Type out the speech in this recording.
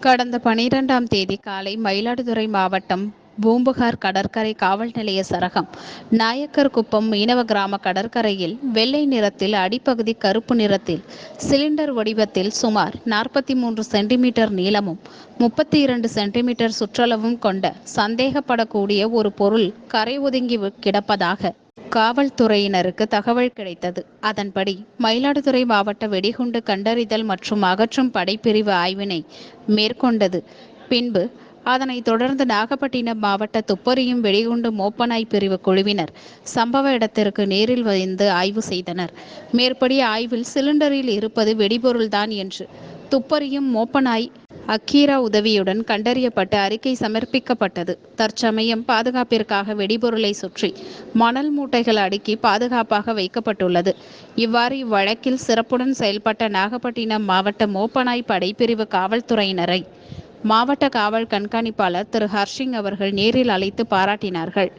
கடந்த பனிரெண்டாம் தேதி காலை மயிலாடுதுறை மாவட்டம் பூம்புகார் கடற்கரை காவல் நிலைய சரகம் நாயக்கர் குப்பம் மீனவ கிராம கடற்கரையில் வெள்ளை நிறத்தில் அடிப்பகுதி கருப்பு நிறத்தில் சிலிண்டர் வடிவத்தில் சுமார் நாற்பத்தி மூன்று சென்டிமீட்டர் நீளமும் முப்பத்தி இரண்டு சென்டிமீட்டர் சுற்றளவும் கொண்ட சந்தேகப்படக்கூடிய ஒரு பொருள் கரை ஒதுங்கி கிடப்பதாக காவல்துறையினருக்கு தகவல் கிடைத்தது. அதன்படி மயிலாடுதுறை மாவட்ட வெடிகுண்டு கண்டறிதல் மற்றும் அகற்றும் படைப்பிரிவு ஆய்வினை மேற்கொண்டது. பின்பு அதனைத் தொடர்ந்து நாகப்பட்டினம் மாவட்ட துப்பறியும் வெடிகுண்டு மோப்பனாய் பிரிவு குழுவினர் சம்பவ இடத்திற்கு நேரில் வந்து ஆய்வு செய்தனர். மேற்படி ஆய்வில் சிலிண்டரில் இருப்பது வெடிபொருள்தான் என்று. துப்பறியும் மோப்பனாய் அக்கீரா உதவியுடன் கண்டறியப்பட்டு அறிக்கை சமர்ப்பிக்கப்பட்டது. தற்சமயம் பாதுகாப்பிற்காக வெடிபொருளை சுற்றி மணல் மூட்டைகள் அடுக்கி பாதுகாப்பாக வைக்கப்பட்டுள்ளது. இவ்வாறு இவ்வழக்கில் சிறப்புடன் செயல்பட்ட நாகப்பட்டினம் மாவட்ட மோப்பனாய் படைப்பிரிவு காவல்துறையினரை மாவட்ட காவல் கண்காணிப்பாளர் திரு. ஹர்ஷிங் அவர்கள் நேரில் அழைத்து பாராட்டினார்கள்.